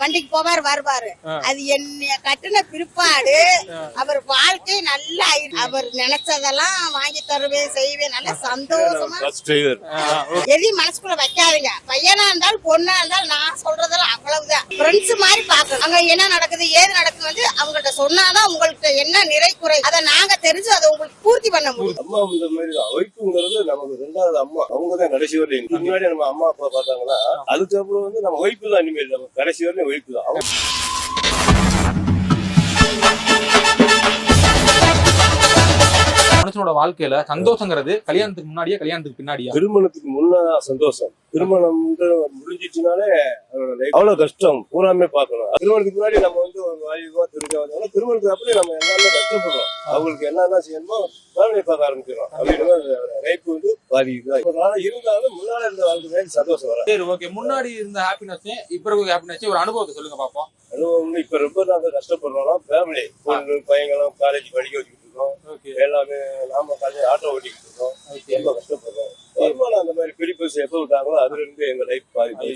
வண்டிக்கு போவாரு வருவாரு. அது என்ன கட்டின பிற்பாடு அவர் வாழ்க்கை நல்லா. அவர் நினைச்சதெல்லாம் வாங்கி தருவேன் செய்வேன் நல்லா சந்தோஷமா எதையும் மனசுக்குள்ள வைக்காதீங்க. பையனா இருந்தாலும் பொண்ணா இருந்தாலும் நான் சொல்றதெல்லாம் அவ்வளவுதான். ஃப்ரெண்ட்ஸ் மாதிரி பாக்கணும் அங்க என்ன நடக்குது ஏது நடக்குது வந்து அவங்கள்ட்ட சொன்னாதான் உங்கள்ட்ட என்ன நிறை குறை. அதை நாங்க தெரிஞ்சு அதை உங்களுக்கு பூர்த்தி பண்ண முடியும். அம்மா இந்த மாதிரி தான் ஒய்ஃபுங்கிறது நமக்கு ரெண்டாவது அம்மா. அவங்க தான் கடைசி வரையும். முன்னாடி நம்ம அம்மா அப்பா பார்த்தாங்கன்னா அதுக்கப்புறம் வந்து நம்ம ஒய்ஃபு தான் இனிமேல். நம்ம கடைசி வரையும் ஒய்ஃபு தான் அவங்க மனுஷனோட வாழ்க்கையில சந்தோஷங்கிறது கல்யாணத்துக்கு முன்னாடியே கல்யாணத்துக்கு பின்னாடியா? திருமணத்துக்கு முன்னதான் சந்தோஷம். திருமணம் முடிஞ்சிச்சுனாலே அவ்வளவு கஷ்டம். பூராமே பார்க்கணும். திருமணத்துக்கு முன்னாடி நம்ம வந்து ஒரு வாலிபா திருக்க வந்தாலும் திருமணத்துக்கு அப்புறம் நம்ம எல்லாமே கஷ்டப்படுறோம். அவங்களுக்கு என்னதான் செய்யணுமோ வேலையை பார்க்க ஆரம்பிக்கிறோம். அப்படின்னு லைஃப் வந்து பாதிக்குது ஒரு நாள் இருந்தாலும் முன்னால இருந்த வாழ்க்கை சந்தோஷம் வராது சரி ஓகே முன்னாடி இருந்த ஹாப்பினஸ் இப்ப இருக்க ஹாப்பினஸ் ஒரு அனுபவத்தை சொல்லுங்க பாப்போம். வந்து இப்ப ரொம்ப நாங்க கஷ்டப்படுறோம்னா ஃபேமிலி பொண்ணு பையங்களும் காலேஜ் படிக்க வச்சுக்கிட்டு இருக்கோம். எல்லாமே நாம காலேஜ் ஆட்டோ ஓட்டிக்கிட்டு இருக்கோம். ரொம்ப கஷ்டப்படுறோம். பஸ் எப்ப விட்டாங்களோ அதுல இருந்து எங்க லைஃப் பாதிப்பு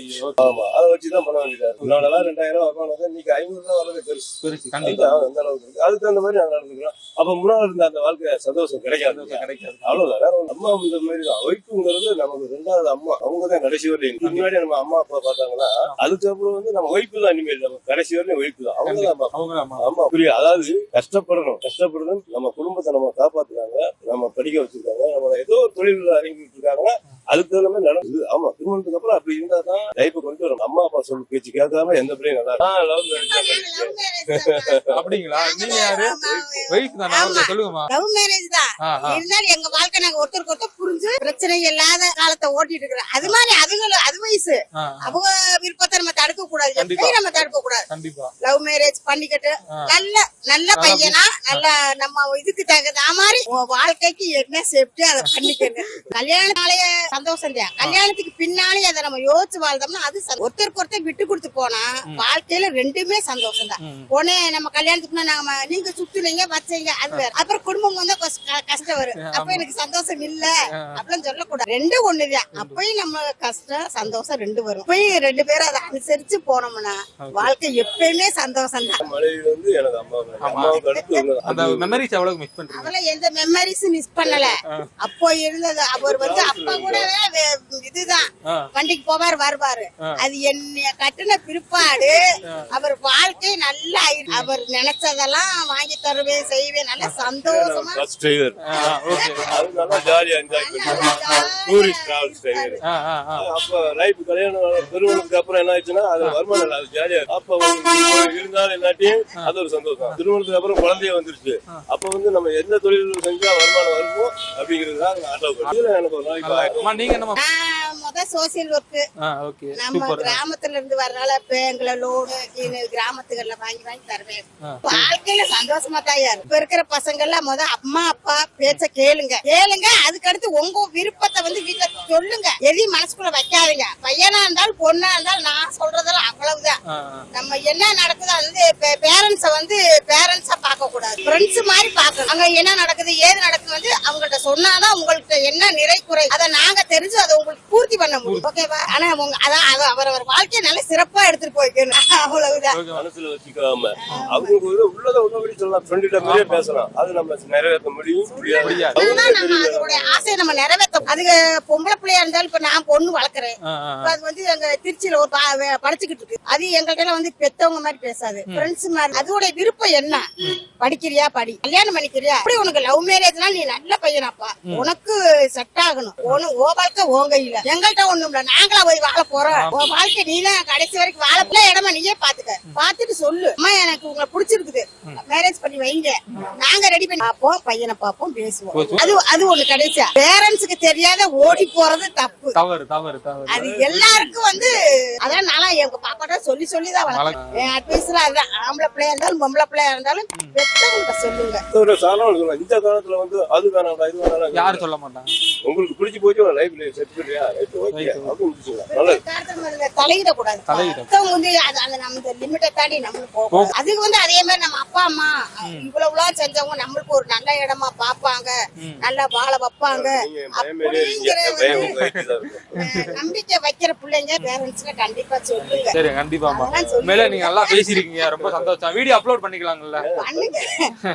ஆமா அதை வச்சுதான் பண்ண வேண்டியதா முன்னாலலாம் ரெண்டாயிரம் தான் இன்னைக்கு ஐநூறு ரூபா வரது பெருசு. பெருசு கண்டிப்பா. அந்த அளவுக்கு இருக்கு. அதுக்கு தகுந்த மாதிரி நாங்க நடந்துக்கிறோம். அப்ப முன்னால இருந்த அந்த வாழ்க்கை சந்தோஷம் கிடைக்காது. கிடைக்காது. அவ்வளவுதான். வேற. அம்மா இந்த மாதிரி தான். ஒய்ஃபுங்கிறது நமக்கு ரெண்டாவது அம்மா. அவங்க தான் கடைசி வரையும். முன்னாடி நம்ம அம்மா அப்பா பார்த்தாங்கன்னா அதுக்கப்புறம் வந்து நம்ம ஒய்ஃபு தான் இனிமேல். நம்ம கடைசி வரையும் ஒய்ஃபு தான். அவங்க தான் அம்மா. அவங்க ஆமா. புரியுது? அதாவது கஷ்டப்படணும். கஷ்டப்படணும் நம்ம குடும்பத்தை நம்ம காப்பாத்துறாங்க. நம்ம படிக்க வச்சிருக்காங்க. நம்ம ஏதோ ஒரு தொழில் இறங்கிட்டு இருக்காங்க அதுக்கு தகுந்த மாதிரி நடக்குது ஆமா திருமணத்துக்கு அப்புறம் அப்படி இருந்தா தான் லைஃப் கொண்டு வரும். அம்மா அப்பா சொல்லு பேச்சு கேட்காம எந்த பிள்ளையும் நல்லா லவ் அப்படிங்களா? நீங்க யாரு? ஒய்ஃப் தானா. சொல்லுங்கம்மா. லவ் மேரேஜ் தான். இருந்தாலும் எங்க வாழ்க்கை நாங்க ஒருத்தருக்கு ஒருத்தர் புரிஞ்சு பிரச்சனை இல்லாத காலத்தை ஓட்டிட்டு இருக்கிறோம். அது மாதிரி அதுங்களும் அது ஆ, அவங்க விருப்பத்தை நம்ம தடுக்க கூடாது நம்ம தடுக்க கூடாது லவ் மேரேஜ் பண்ணிக்கிட்டு. நல்ல நல்ல பையனா நல்ல நம்ம இதுக்கு தகுந்த மாதிரி வாழ்க்கைக்கு என்ன சேஃப்டி அதை பண்ணிக்கணும் கல்யாணத்தாலேயே சந்தோஷம் தான் கல்யாணத்துக்கு பின்னாலே அதை நம்ம யோசிச்சு வாழ்ந்தோம்னா அது. ஒருத்தருக்கு ஒருத்தர் விட்டு கொடுத்து போனா வாழ்க்கையில ரெண்டுமே சந்தோஷம் தான். உடனே நம்ம கல்யாணத்துக்கு முன்னாடி நாம நீங்க சுத்துனீங்க வச்சீங்க அது வேற. அப்புறம் குடும்பம் வந்தா கஷ்டம் வரும். அப்ப எனக்கு சந்தோஷம் இல்ல. அப்படின்னு சொல்லக்கூடாது. ரெண்டும் ஒண்ணுதான். அப்பயும் நம்ம கஷ்டம் சந்தோஷம் ரெண்டு வரும். அப்பயும் ரெண்டு பேரும் அதை அனுசரிச்சு போனோம்னா வாழ்க்கை எப்பயுமே சந்தோஷம் தான் அதெல்லாம் எந்த மெமரிஸ் மிஸ் பண்ணல. அப்போ இருந்தது அவர் வந்து அப்பா கூட இதுதான். வண்டிக்கு போவாரு வருவாரு. அது என்ன கட்டின பிற்பாடு அவர் வாழ்க்கை நல்லா. அவர் நினைச்சதெல்லாம் வாங்கி தருவேன் செய்வேன் நல்லா சந்தோஷமா. ஜாலியா என்ஜாய் பண்ணுவோம் டூரிஸ்ட் டிராவல்ஸ் டிரைவர் ஆ ஆ ஆ அப்ப லைஃப் கல்யாணம் திருமணத்துக்கு அப்புறம் என்ன ஆச்சுன்னா அது வருமானம் இல்லை அது ஜாலியா. அப்ப இருந்தாலும் இல்லாட்டியும் அது ஒரு சந்தோஷம். திருமணத்துக்கு அப்புறம் குழந்தைய வந்துருச்சு. அப்ப வந்து நம்ம எந்த தொழில் செஞ்சா வருமானம் வருமோ அப்படிங்கிறது தான் ஆட்டோ இதுல எனக்கு ஒரு நாளைக்கு நீங்க சோசியல் ஒர்க் ஆ ஓகே நம்ம கிராமத்துல இருந்து வர்றனால பேங்க்ல லோனு கீழே கிராமத்துகள்ல வாங்கி வாங்கி தருவேன். வாழ்க்கையில சந்தோஷமா தான் இப்ப இருக்கிற பசங்க எல்லாம் முத அம்மா அப்பா பேச்ச கேளுங்க. கேளுங்க அதுக்கடுத்து உங்க விருப்பத்தை வந்து வீட்டுல சொல்லுங்க. எதையும் மனசுக்குள்ள வைக்காதீங்க. பையனா இருந்தாலும் பொண்ணா இருந்தாலும் நான் சொல்றதெல்லாம் அவ்வளவுதான். நம்ம என்ன நடக்குதோ அது வந்து பேரண்ட்ஸ வந்து பேரண்ட்ஸா பார்க்க கூடாது ஃப்ரெண்ட்ஸ் மாதிரி பார்க்கணும். அங்க என்ன நடக்குது ஏது நடக்குது வந்து அவங்கள்ட்ட சொன்னாதான் உங்கள்ட்ட என்ன நிறை குறை? அதை நாங்க தெரிஞ்சு அதை உங்களுக்கு பூர்த்தி பண்ண முடியும். ஓகேவா? ஆனா உங்க அதான் அவ- அவரவர் வாழ்க்கையை நல்ல சிறப்பா எடுத்துட்டு போய்க்கணும் அவ்வளவுதான். மனசுல வச்சுக்காம அவங்க ஒரு உள்ளத உள்ளபடி சொல்லலாம். ஃப்ரெண்ட்கிட்ட மாதிரியே பேசலாம். அது நம்ம நிறைவேற்ற முடியும் அதுதான் நம்ம அதோட ஆசையை நம்ம நிறைவேற்ற அதுக்கு பொம்பளை பிள்ளையா இருந்தாலும் இப்ப நான் பொண்ணு வளர்க்குறேன். அது வந்து எங்க திருச்சியில ஒரு படிச்சுக்கிட்டு இருக்கு. அது எங்கள்ட்ட எல்லாம் வந்து பெத்தவங்க மாதிரி பேசாது. ஃப்ரெண்ட்ஸ் மாதிரி. அதோட விருப்பம் என்ன? படிக்கிறியா? படி. கல்யாணம் பண்ணிக்கிறியா? அப்படி உனக்கு லவ் மேரேஜ்னா நீ நல்ல பையனாப்பா உனக்கு செட் ஆகணும். உன- உன் வாழ்க்கை உன் கையில. எங்கள்கிட்ட ஒண்ணும் இல்ல. நாங்களா போய் வாழ போறோம். உன் வாழ்க்கை நீ தான் கடைசி வரைக்கும் வாழ போல இடமா நீயே பாத்துக்க. பாத்துட்டு சொல்லு. அம்மா எனக்கு உங்களை பிடிச்சிருக்குது. மேரேஜ் பண்ணி வைங்க. நாங்க ரெடி பண்ணி பார்ப்போம் பையனை பார்ப்போம் பேசுவோம். அது அது ஒண்ணு கடைசியா. பேரண்ட்ஸுக்கு தெரியாத ஓடி போறது தப்பு. தவறு தவறு தவறு. அது எல்லாருக்கும் வந்து அதான் நானும் எங்க பாப்பாட்ட சொல்லி சொல்லி தான் வளர்த்தேன். என் அட்வைஸ்ல அதான் ஆம்பளை பிள்ளையா இருந்தாலும் பொம்பளை பிள்ளையா இருந்தாலும் பெற்றவங்க சொல்லுங்க. இந்த காலத்துல வந்து அது வேணாம் இது வேணாம் யாரும் சொல்ல மாட்டாங்க? உங்களுக்கு பிடிச்சி போச்சு லைஃப்ல செட் பண்ணியா ஓகே தலையிடக்கூடாது. மத்தவங்க வந்து அந்த நம்ம லிமிட்டை தாண்டி நம்மளுக்கு போகும். அதுக்கு வந்து அதே மாதிரி நம்ம அப்பா அம்மா இவ்வளவுலாம் செஞ்சவங்க நம்மளுக்கு ஒரு நல்ல இடமா பாப்பாங்க. நல்லா வாழ வைப்பாங்க. அப்படிங்கிற நம்பிக்கை வைக்கிற பிள்ளைங்க பேரண்ட்ஸ்ல கண்டிப்பா சரி கண்டிப்பாமா மேல நீங்க நல்லா பேசிருக்கீங்க ரொம்ப சந்தோஷம். வீடியோ அப்லோட் பண்ணிக்கலாம்ல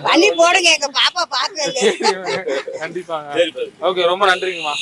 பண்ணி போடுங்க எங்க பாப்பா பாக்குங்க கண்டிப்பாங்க. ஓகே ரொம்ப நன்றிங்கம்மா.